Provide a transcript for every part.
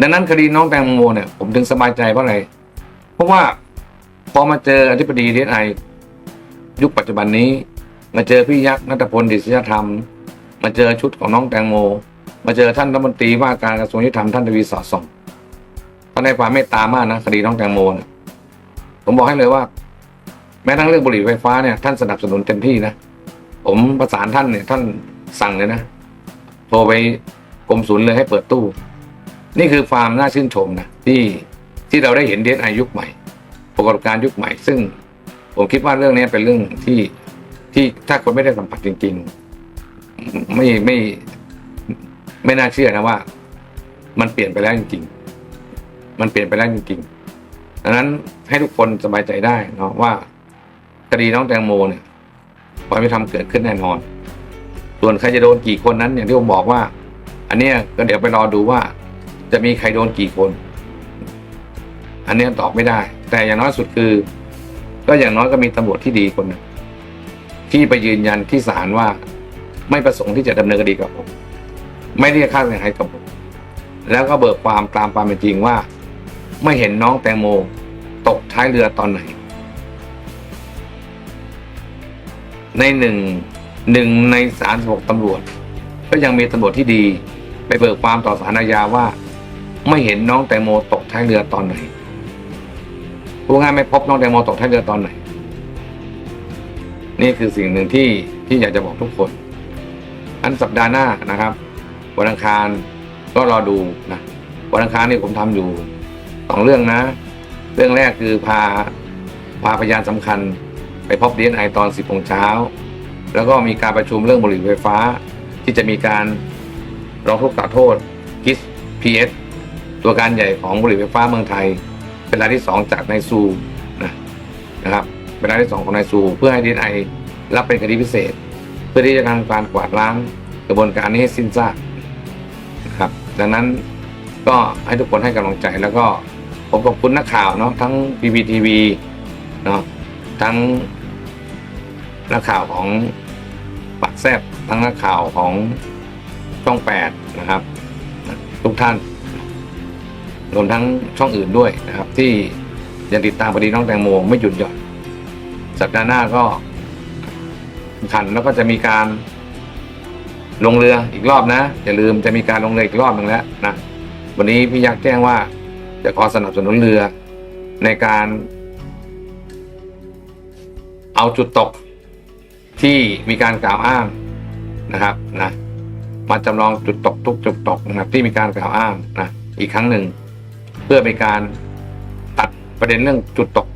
ดังนั้นคดีน้องแตงโมเนี่ยผมถึงสบายใจเพราะอะไร เพราะว่าพอมาเจออธิบดีดีไอยุคปัจจุบันนี้ มาเจอพี่ยักษ์นัทพลดิษยธรรม มาเจอชุดของน้องแตงโม มาเจอท่านรัฐมนตรีว่าการกระทรวงยุติธรรมท่านทวีสอดส่องท่านให้ความเมตตามากนะคดีน้องแตงโมเนี่ยผมบอกให้เลยว่า แม้ทั้งเรื่องบุหรี่ไฟฟ้าเนี่ยท่านสนับสนุนเต็มที่นะผมประสานท่านเนี่ยท่านสั่งเลยนะโทรไปกรมศูนย์เลยให้เปิดตู้ นี่คือความน่าชื่นชมนะที่ที่เราได้เห็นเดนไอยุคใหม่ปรากฏการยุคใหม่ ซึ่งผมคิดว่าเรื่องนี้เป็นเรื่องที่ที่ถ้าคนไม่ได้สัมผัสจริง ๆ ไม่ไม่ไม่น่าเชื่อนะว่า มันเปลี่ยนไปแล้วจริง ๆ มันเปลี่ยนไปแล้วจริงๆดังนั้นให้ทุกคนสบายใจได้เนาะว่าคดีน้องแตงโมเนี่ยความไม่ทำเกิดขึ้นแน่นอน ส่วนใครจะโดนกี่คนนั้น อย่างที่ผมบอกว่า อันเนี้ยก็เดี๋ยวไปรอดูว่า จะมีใครโดนกี่คน อันนี้ตอบไม่ได้ แต่อย่างน้อยสุดคือ ก็อย่างน้อยก็มีตำรวจที่ดีคนหนึ่งที่ไปยืนยันที่ศาลว่า ไม่ประสงค์ที่จะดำเนินคดีกับผม ไม่เรียกค่าเสียหายกับผม แล้วก็เบิกความตามความเป็นจริงว่า ไม่เห็นน้องแตงโม ตกท้ายเรือตอนไหน ในหนึ่งหนึ่งในสารหกตำรวจ ก็ยังมีตำรวจที่ดี ไปเบิกความต่อสารอาญาว่า ไม่เห็นน้องแตงโมตกท้ายเรือตอนไหนผู้ง่ายไม่พบน้องแตงโมตกท้ายเรือตอนไหน นี่คือสิ่งหนึ่งที่ที่อยากจะบอกทุกคน อันสัปดาห์หน้านะครับ วันอังคารก็รอดูนะวันอังคารนี่ผมทำอยู่สองเรื่องนะ เรื่องแรกคือพาพาพยานสำคัญ ไปพบดีเอ็นไอตอนสิบโมงเช้า แล้วก็มีการประชุมเรื่องบุหรี่ไฟฟ้า ที่จะมีการร้องทุกข์กล่าวโทษกิสพีเอส ตัวการใหญ่ของบุหรี่ไฟฟ้าเมืองไทย เป็นรายที่สองจากนายซูนะนะครับเป็นรายที่สองของนายซู เพื่อให้ดีเอ็นไอรับเป็นคดีพิเศษ เพื่อที่จะทำการกวาดล้างกระบวนการนี้ให้สิ้นซากนะครับดังนั้นก็ให้ทุกคนให้กำลังใจแล้วก็ผมขอบคุณนักข่าวเนาะทั้ง PPTV เนาะทั้งนักข่าวของปักแซบทั้งนักข่าวของช่องแปดนะครับ ทุกท่าน รวมทั้งช่องอื่นด้วยนะครับ ที่ยังติดตามคดีน้องแตงโมไม่หยุดหย่อนสัปดาห์หน้าก็สำคัญแล้วก็จะมีการลงเรืออีกรอบนะ อย่าลืมจะมีการลงเรืออีกรอบหนึ่งแล้วนะวันนี้พี่ยักษ์แจ้งว่าจะขอสนับสนุนเรือในการ เอาจุดตกที่มีการกล่าวอ้างนะครับนะมาจำลองจุดตกทุกจุดตกนะครับที่มีการกล่าวอ้างนะอีกครั้งหนึ่ง เพื่อเป็นการตัดประเด็นเรื่องจุดตก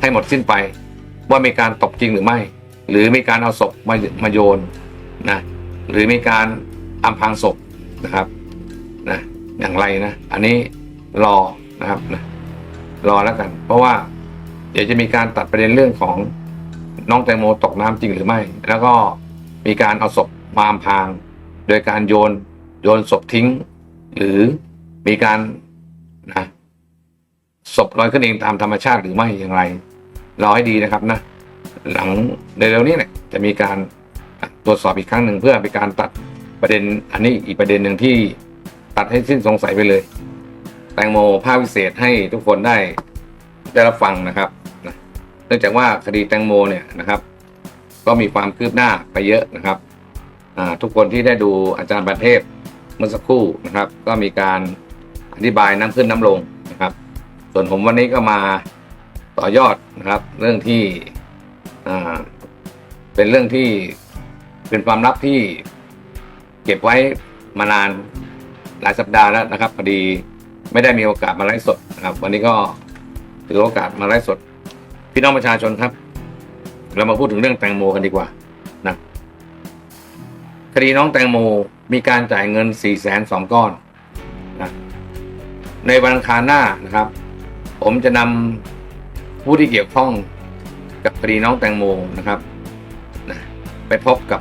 ให้หมดสิ้นไป ว่ามีการตกจริงหรือไม่ หรือมีการเอาศพมามาโยนนะหรือมีการอำพางศพนะครับนะอย่างไรนะ อันนี้รอนะครับนะรอแล้วกัน เพราะว่าเดี๋ยวจะมีการตัดประเด็นเรื่องของน้องแตงโมตกน้ำจริงหรือไม่ แล้วก็มีการเอาศพมาอำพาง โดยการโยนโยนศพทิ้ง หรือมีการ นะศพลอยขึ้นเองตามธรรมชาติหรือไม่อย่างไรรอให้ดีนะครับนะ หลังเร็วๆนี้เนี่ยจะมีการตรวจสอบอีกครั้งหนึ่งเพื่อเป็นการตัดประเด็นอันนี้อีกประเด็นหนึ่งที่ตัดให้สิ้นสงสัยไปเลย แตงโมภาควิเศษให้ทุกคนได้ได้รับฟังนะครับนะเนื่องจากว่าคดีแตงโมเนี่ยนะครับ ก็มีความคืบหน้าไปเยอะนะครับทุกคนที่ได้ดูอาจารย์ประเทศเมื่อสักครู่นะครับ ก็มีการ อธิบายน้ำขึ้นน้ำลงนะครับ ส่วนผมวันนี้ก็มาต่อยอดนะครับ เรื่องที่เป็นเรื่องที่เป็นความลับที่เก็บไว้มานานหลายสัปดาห์แล้วนะครับพอดีไม่ได้มีโอกาสมาไลฟ์สดนะครับ วันนี้ก็ถือโอกาสมาไลฟ์สด พี่น้องประชาชนครับ เรามาพูดถึงเรื่องแตงโมกันดีกว่านะคดีน้องแตงโมมีการจ่ายเงินสี่แสนสองก้อน ในวันอังคารหน้านะครับ ผมจะนำผู้ที่เกี่ยวข้องกับคดีน้องแตงโมนะครับนะไปพบกับ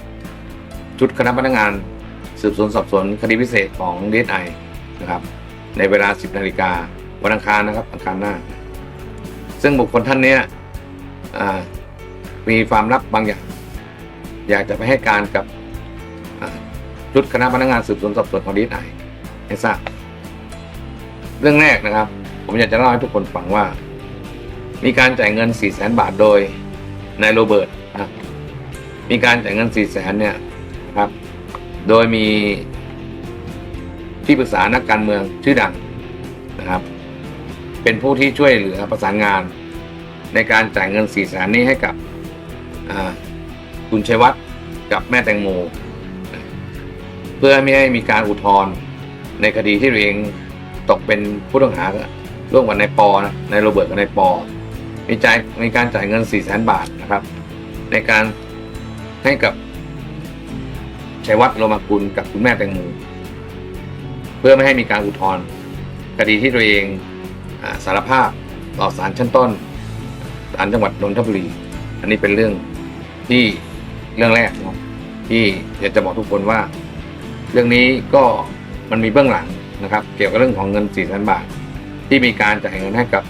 ชุดคณะพนักงาน สืบสวนสอบสวนคดีพิเศษของดีไอนะครับ ในเวลา 10นาฬิกาวันอังคารนะครับอังคารหน้า ซึ่งบุคคลท่านนี้มีความลับบางอย่าง อยากจะไปให้การกับชุดคณะพนักงานสืบสวนสอบสวนของดีไอให้ทราบ รื่องแรกนะครับ ผมอยากจะเล่าให้ทุกคนฟังว่า มีการจ่ายเงิน4ี่แสนบาทโดยนายโรเบิร์ตนะมีการจ่ายเงิน4ี่แสนเนี่ยครับ โดยมีที่ปรึกษานักการเมืองชื่อดังนะครับ เป็นผู้ที่ช่วยเหลือประสานงาน ในการจ่ายเงิน4ี่แสนนี้ให้กับคุณชัยวัฒน์กับแม่แตงโม เพื่อไม่ให้มีการอุทธรณ์ในคดีที่ตัวเอง ตกเป็นผู้ต้องหาร่วมกับนายปอนะนายโรเบิร์ตกับนายปอมีจ่ายมีการจ่ายเงิน4ี่แสนบาทนะครับ ในการให้กับชัยวัฒน์โรมากุลกับคุณแม่แตงโมเพื่อไม่ให้มีการอุทธรณ์คดีที่ตัวเองอสารภาพต่อศาลชั้นต้นศาลจังหวัดนนทบุรี อันนี้เป็นเรื่องที่เรื่องแรกนะที่อยากจะบอกทุกคนว่า เรื่องนี้ก็มันมีเบื้องหลัง นะครับ เกี่ยวกับเรื่องของเงิน4ี่แสนบาท ที่มีการจ่ายเงินให้กับ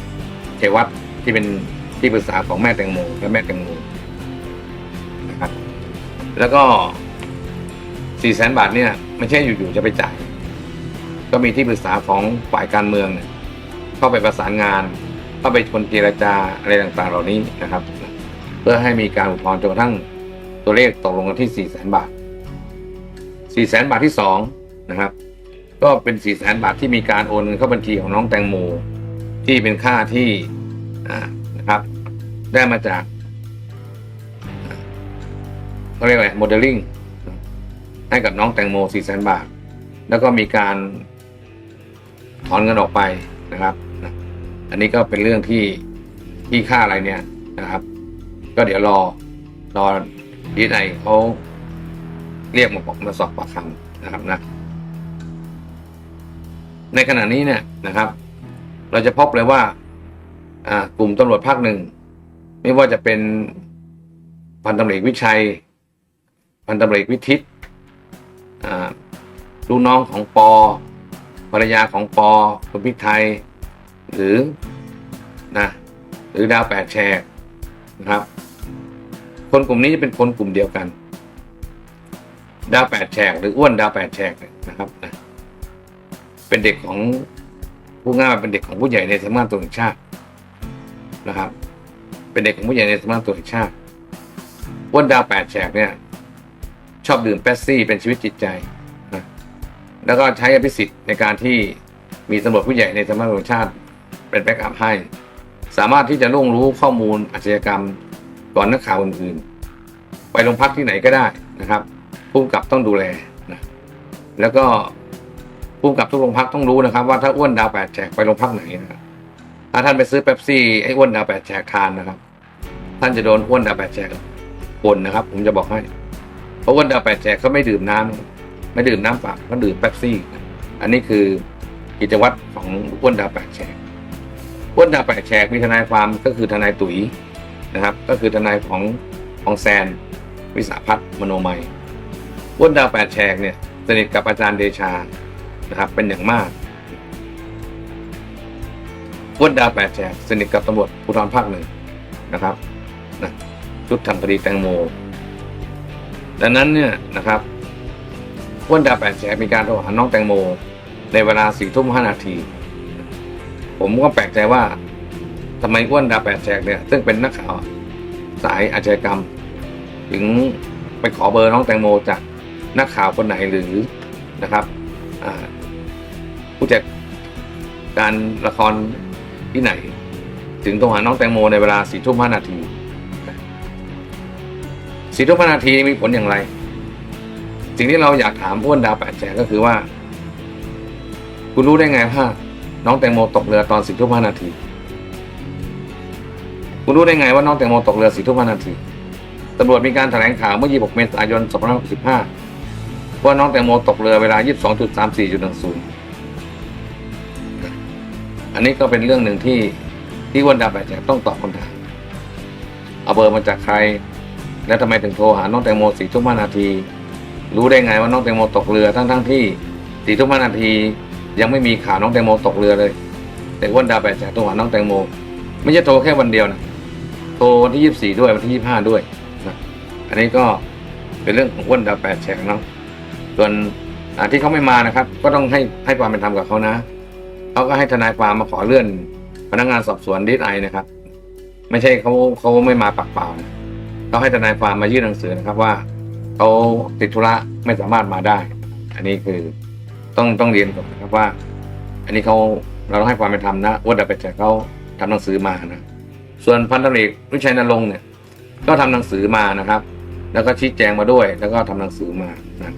เทวัตที่เป็นที่ปรึกษาของแม่แตงโมและแม่แตงโมนะครับ แล้วก็4ี่แสนบาทเนี่ยไม่ใช่อยู่ๆจะไปจ่าย ก็มีที่ปรึกษาของฝ่ายการเมืองเนี่ยเข้าไปประสานงาน เข้าไปคนเจรจาอะไรต่างๆ เหล่านี้นะครับ เพื่อให้มีการอุทธรณ์จนกระทั่งตัวเลขตกลงกันที่4ี่แสนบาท4แสนบาทที่สองนะครับ ก็เป็น4แสนบาทที่มีการโอนเงินเข้าบัญชีของน้องแตงโมที่เป็นค่าที่นะครับ ได้มาจากเขาเรียกอะไรโมเดลลิ่งให้กับน้องแตงโม4แสนบาท แล้วก็มีการถอนเงินออกไปนะครับ อันนี้ก็เป็นเรื่องที่ที่ค่าอะไรเนี่ยนะครับ ก็เดี๋ยวรอรอดีไอเขาเรียกมาบอกมาสอบปากคำนะครับนะ ในขณะนี้เนี่ยนะครับ เราจะพบเลยว่ากลุ่มตำรวจภาคหนึ่ง ไม่ว่าจะเป็นพันตำรวจวิชัย พันตำรวจวิทิตลูกน้องของปอภรรยาของปอคุณพิไทย หรือนะหรือดาวแปดแชร์นะครับ คนกลุ่มนี้จะเป็นคนกลุ่มเดียวกัน ดาวแปดแฉกหรืออ้วนดาวแปดแฉกเนี่ยนะครับนะ เป็นเด็กของผู้ง่ายเป็นเด็กของผู้ใหญ่ในสำนักงาตำรวแห่งชาตินะครับ เป็นเด็กของผู้ใหญ่ในสำนักงาตำรวแห่งชาติอ้วนดาวแปดแฉกเนี่ย ชอบดื่มแป๊ซี่เป็นชีวิตจิตใจนะแล้วก็ใช้อภิสิทธิ์ในการที่มีตำรวจผู้ใหญ่ในสำนักงาตำรวแห่งชาติ เป็นแบ็กอัพให้ สามารถที่จะล่วงรู้ข้อมูลอาชญากรรมก่อนนักข่าวอื่นๆไปโรงพักที่ไหนก็ได้นะครับผู้กับต้องดูแลนะแล้วก็ ผู้กำกับทุกโรงพักต้องรู้นะครับ ว่าถ้าอ้วนดาวแปดแฉกไปโรงพักไหนนะครับถ้าท่านไปซื้อเป๊ปซี่ไอ้อ้วนดาวแปดแฉกทานนะครับ ท่านจะโดนอ้วนดาวแปดแฉกปนนะครับ ผมจะบอกให้เพราะอ้วนดาวแปดแฉกเขาไม่ดื่มน้ำไม่ดื่มน้ำเปล่าเขาดื่มเป๊ปซี่ อันนี้คือกิจวัตรของอ้วนดาวแปดแฉกอ้วนดาวแปดแฉกมีทนายความก็คือทนายตุ๋ยนะครับ ก็คือทนายของของแซน วิสาพัฒน์มโนมัยอ้วนดาวแปดแฉกเนี่ยสนิทกับอาจารย์เดชา นะครับเป็นอย่างมากอ้วนดาวแปดแฉกสนิทกับตำรวจภูธรภาคหนึ่งนะครับนะชุดทำคดีแตงโม ดังนั้นเนี่ยนะครับอ้วนดาวแปดแฉกมีการโทรหาน้องแตงโม ในเวลาสี่ทุ่มห้านาที ผมก็แปลกใจว่าทำไมอ้วนดาวแปดแฉกเนี่ย ซึ่งเป็นนักข่าวสายอาชญากรรม ถึงไปขอเบอร์น้องแตงโมจากนักข่าวคนไหนหรือนะครับอ่า ผู้จัดการละครที่ไหน ถึงโทรหาน้องแตงโมในเวลาสี่ทุ่มห้านาทีสี่ทุ่มห้านาทีมีผลอย่างไร สิ่งที่เราอยากถามพ้วนดาวแปดแฉกก็คือว่า คุณรู้ได้ไงว่าน้องแตงโมตกเรือตอนสี่ทุ่มห้านาที คุณรู้ได้ไงว่าน้องแตงโมตกเรือสี่ทุ่มห้านาทีตำรวจมีการแถลงข่าวเมื่อ 26 เมษายน 2565 ว่าน้องแตงโมตกเรือเวลา 22.34.10 อันนี้ก็เป็นเรื่องหนึ่งที่ที่วันดาแปดแจกต้องตอบคำถามเอาเบอร์มาจากใคร และทำไมถึงโทรหาน้องแตงโมสี่ทุ่มห้านาที รู้ได้ไงว่าน้องแตงโมตกเรือทั้งทั้งที่สี่ทุ่มห้านาที ยังไม่มีข่าวน้องแตงโมตกเรือเลย แต่วันดาแปดแจกโทรหาน้องแตงโม ไม่ใช่โทรแค่วันเดียวนะโทรวันที่ยี่สิบสี่ด้วยวันที่ยี่สิบห้าด้วยนะอันนี้ก็เป็นเรื่องของอ้วนดาแปดแฉกเนาะส่วนที่เขาไม่มานะครับ ก็ต้องให้ให้ความเป็นธรรมกับเขานะ เขาก็ให้ทนายความมาขอเลื่อน พนักงานสอบสวนดีไอนะครับ ไม่ใช่เขาเขาไม่มาปักเปล่านะเขาให้ทนายความมายื่นหนังสือนะครับว่าเขาติดธุระไม่สามารถมาได้ อันนี้คือต้องต้องเรียนก่อนนะครับว่า อันนี้เขาเราต้องให้ความเป็นธรรมนะว่าแต่ไปแต่เขาทำหนังสือมานะส่วนพันตำรวจเอกวิชัยนรงค์เนี่ยก็ทำหนังสือมานะครับ แล้วก็ชี้แจงมาด้วย แล้วก็ทำหนังสือมานะ